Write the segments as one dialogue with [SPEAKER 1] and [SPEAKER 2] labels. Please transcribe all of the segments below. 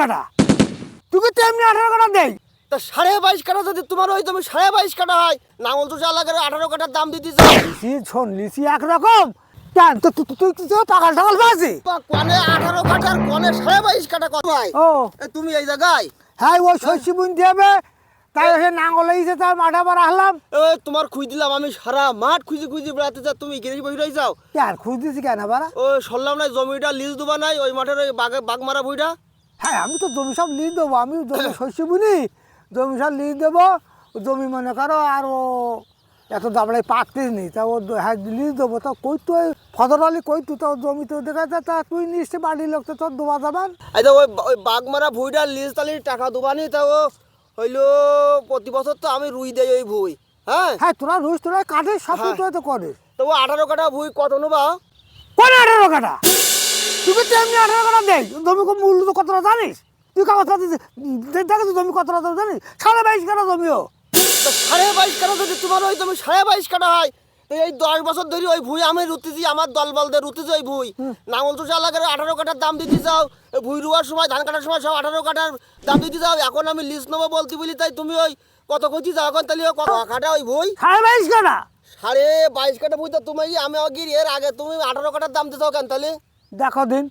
[SPEAKER 1] কাটা? তুমি তো এমনি আঠারো কাটা দেই।
[SPEAKER 2] তা সাড়ে বাইশ কাটা যদি তোমার ওই তুমি সাড়ে বাইশ কাটা হয়। নাঙল তো করে আঠারো কাটার দাম দিতে চাও?
[SPEAKER 1] লিসি শোন লিসি একরকম। কেন তো তুই তুই কিছু টাকাল টাকাল পাচ্ছি
[SPEAKER 2] বা কনে আঠারো কাটার কনে সাড়ে বাইশ কাটা কত হয়?
[SPEAKER 1] ও।
[SPEAKER 2] তুমি এই জায়গায়?
[SPEAKER 1] হ্যাঁ ওই শস্য তাই সে নাঙ্গল এসে তার মাঠা পাড়া হলাম
[SPEAKER 2] এ তোমার খুঁজ দিলাম আমি সারা মাঠ খুঁজে খুঁজে বেড়াতে যা তুমি বহি রয়ে যাও।
[SPEAKER 1] কেন খুঁজ দিছি কেন বারা
[SPEAKER 2] ও শুনলাম না জমিটা লিজ দেবা নাই ওই মাঠের ওই বাঘ বাঘ মারা বইটা
[SPEAKER 1] হ্যাঁ আমি তো জমি সব লিজ দেবো আমি জমি শস্য বুনি। জমি সব লিজ দেবো জমি মনে করো আর ও এত দাবড়াই পাকতিস নি তা ও হ্যাঁ লিজ দেবো। তা কই তুই ফদর আলী কই তুই? তো জমি তো দেখা যায় তা তুই নিশ্চয় বাড়ির লোক তো তোর দোয়া যাবান
[SPEAKER 2] আচ্ছা ওই ওই বাঘ মারা ভুইটা লিজ তালি টাকা দেবানি তা ও হইল প্রতি বছর তো আমি রুই দেই ওই ভুই হ্যাঁ?
[SPEAKER 1] হ্যাঁ তোরা রোজ তোরা কাটিস সব
[SPEAKER 2] হ্যাঁ।
[SPEAKER 1] তুই তো করিস।
[SPEAKER 2] তো ও আঠারো কাটা ভুই কত নেবা?
[SPEAKER 1] কোন আঠারো কাটা তুই তো তেমনি আঠারো কাটা দেই জমি কো মূল্য তো কতটা জানিস? তুই কাগজ পাতি দেখে তুই জমি কতটা জানিস? সাড়ে বাইশ কাটা জমিও।
[SPEAKER 2] তা সাড়ে বাইশ কাটা যদি তোমার ওই তুমি সাড়ে বাইশ কাটা হয় এই দশ বছর ধরে ওই ভুই আমি রুতেছি আমার দল বলদের রুতেছি ওই ভুই। নাঙল তো চালা করে আঠারো কাটার দাম দিতে চাও এই ভুই রুয়ার সময় ধান কাটার সময় সব আঠারো কাটার দাম দিতে চাও এখন আমি লিস্ট নেব বলতে বলি তাই তুমি ওই কত কইছি যাও এখন তাহলে কত কাটা ওই ভুই?
[SPEAKER 1] সাড়ে বাইশ কাটা
[SPEAKER 2] সাড়ে বাইশ কাটা ভুই তো তুমি আমি এর আগে তুমি আঠারো কাটার দাম দিতে চাও কেন তাহলে?
[SPEAKER 1] দেখো দিন।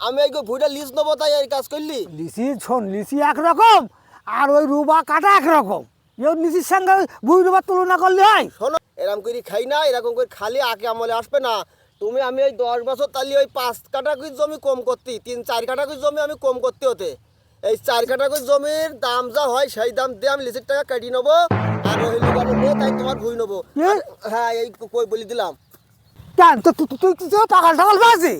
[SPEAKER 2] আমি এই ভুইটা লিস্ট নেব তাই এই কাজ করলি?
[SPEAKER 1] লিচি শোন লিচি একরকম আর ওই রুবা কাটা একরকম। এও লিচির সঙ্গে বুই রুবার তুলনা করলে হয়?
[SPEAKER 2] শোনো এরকম করে খাই না এরকম করে খালি আগে আমলে আসবে না। তুমি আমি ওই দশ বছর তাহলে ওই পাঁচ কাটা করে জমি কম করতি তিন চার কাটা করে জমি আমি কম করতে হতে। এই চার কাটা করে জমির দাম যা হয় সেই দাম দিয়ে আমি লিচের টাকা কেটে নেব আর ওই লিগারে নিয়ে তাই তোমার ভুই নেব? হ্যাঁ এই কই বলে দিলাম।
[SPEAKER 1] কেন? তো তুই টাকা টাকাল টাকাল পাচ্ছি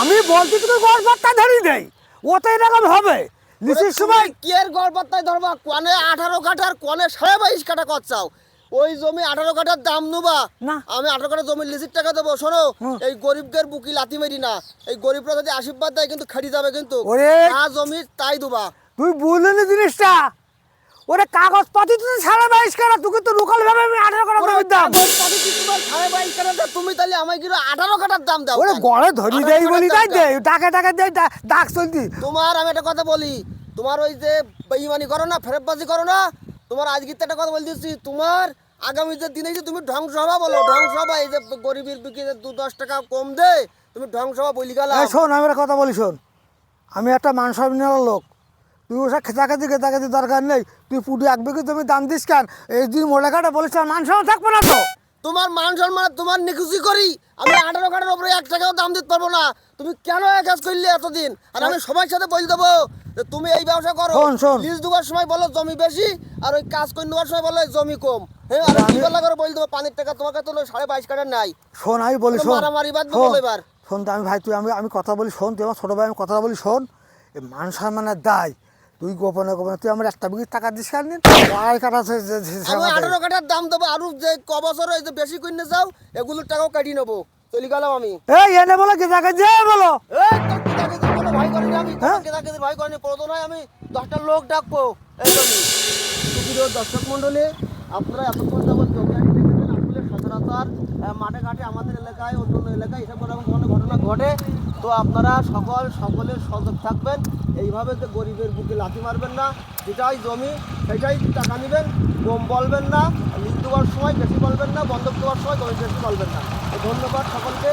[SPEAKER 1] আমি বলছি তুই গড় পাত্তা ধরি দেই। ও তো এরকম হবে। লিচির সময়
[SPEAKER 2] কি এর গড় পাত্তায় ধরবা? কনে আঠারো কাঠার কনে সাড়ে বাইশ কাটা কর চাও ওই জমি আঠারো কাঠার দাম নেবা।
[SPEAKER 1] না।
[SPEAKER 2] আমি আঠারো কাঠা জমির লিচির টাকা দেবো শোনো। এই গরিবদের বুকি লাথি মেরি না। এই গরিবরা যদি আশীর্বাদ দেয় কিন্তু খাড়ি যাবে কিন্তু। যা জমি তাই দেবা।
[SPEAKER 1] তুই বুঝলি জিনিসটা? ওরে কাগজ পাতি তুই সাড়ে বাইশ কাটা তুই তো লোকাল ভাবে আমি আঠারো কাটা করে দাম।
[SPEAKER 2] কাগজ পাতি কি তোমার সাড়ে বাইশ তুমি তাহলে আমায় কিন্তু আঠারো কাঠার দাম দাও
[SPEAKER 1] ওরে গড়ে ধরি
[SPEAKER 2] 18
[SPEAKER 1] দেই বলি তাই দে ডাকে ডাকে দেই ডাক চলতি।
[SPEAKER 2] তোমার আমি একটা কথা বলি তোমার ওই যে বেইমানি করো না ফেরতবাজি করো না তোমার আজকে একটা কথা তোমার আগামী যে দিনে যে তুমি ধ্বংস হবা বলো ধ্বংস হবা এই যে গরিবের বিক্রি দু দশ টাকা কম দে তুমি ধ্বংস হবা বলি
[SPEAKER 1] এই শোন আমি কথা বলি শোন। আমি একটা মান সম্মানের লোক। তুই ওসব খেতাখাতি খেতাখাতি দরকার নেই। তুই পুটি এক বিঘে তুমি দাম দিস কেন? এই দুই মোড়ে কাটা মান সম্মান থাকব না তো?
[SPEAKER 2] তোমার মান সম্মান তোমার নিখুচি করি আমি আঠারো কাটার উপরে এক টাকাও দাম দিতে পারব না। তুমি কেন এক কাজ করলে এতদিন? আর আমি সবার সাথে বলে দেবো যে তুমি এই ব্যবসা করো। লিজ দেওয়ার সময় বলো জমি বেশি আর ওই কাজ করে নেওয়ার সময় বলো জমি কম। হ্যাঁ আর কি বলা করে বলে দেবো পানির টাকা তোমাকে তো সাড়ে বাইশ কাটার নাই।
[SPEAKER 1] শোন আমি বলি শোন
[SPEAKER 2] মারামারি বাদ বলো এবার।
[SPEAKER 1] শোন তো আমি ভাই তুই আমি আমি কথা বলি শোন তুই আমার ছোটো ভাই আমি কথা বলি শোন। মান সম্মানের দায়। তুই গোপনে গোপনে তুই আমার একটা বিঘি টাকা দিস কেন আড়াই কাটা
[SPEAKER 2] আঠারো কাটার দাম দেবো। আর যে ক বছর বেশি কিনে যাও এগুলোর টাকাও কাটিয়ে নেব। চলে গেলাম আমি।
[SPEAKER 1] এই এনে বলো কি টাকা যে বলো।
[SPEAKER 2] এই তোর কেদাকেদির কোনো ভয় করিনি আমি।
[SPEAKER 1] হ্যাঁ?
[SPEAKER 2] ভাই করিনি প্রথমে আমি দশটা লোক ডাকবো। এই দর্শক মণ্ডলী আপনারা এতক্ষণ আসলে সচরাচর মাঠে ঘাটে আমাদের এলাকায়, অন্যান্য অন্য এলাকায় এসব কোনো ঘটনা ঘটে। তো আপনারা সকল সকলের সজাগ থাকবেন। এইভাবে যে গরিবের বুকে লাথি মারবেন না, যেটাই জমি, সেটাই টাকা নেবেন কম বলবেন না লিজ দেওয়ার সময় বেশি বলবেন না বন্ধক দেওয়ার সময় বেশি বলবেন না। ধন্যবাদ সকলকে।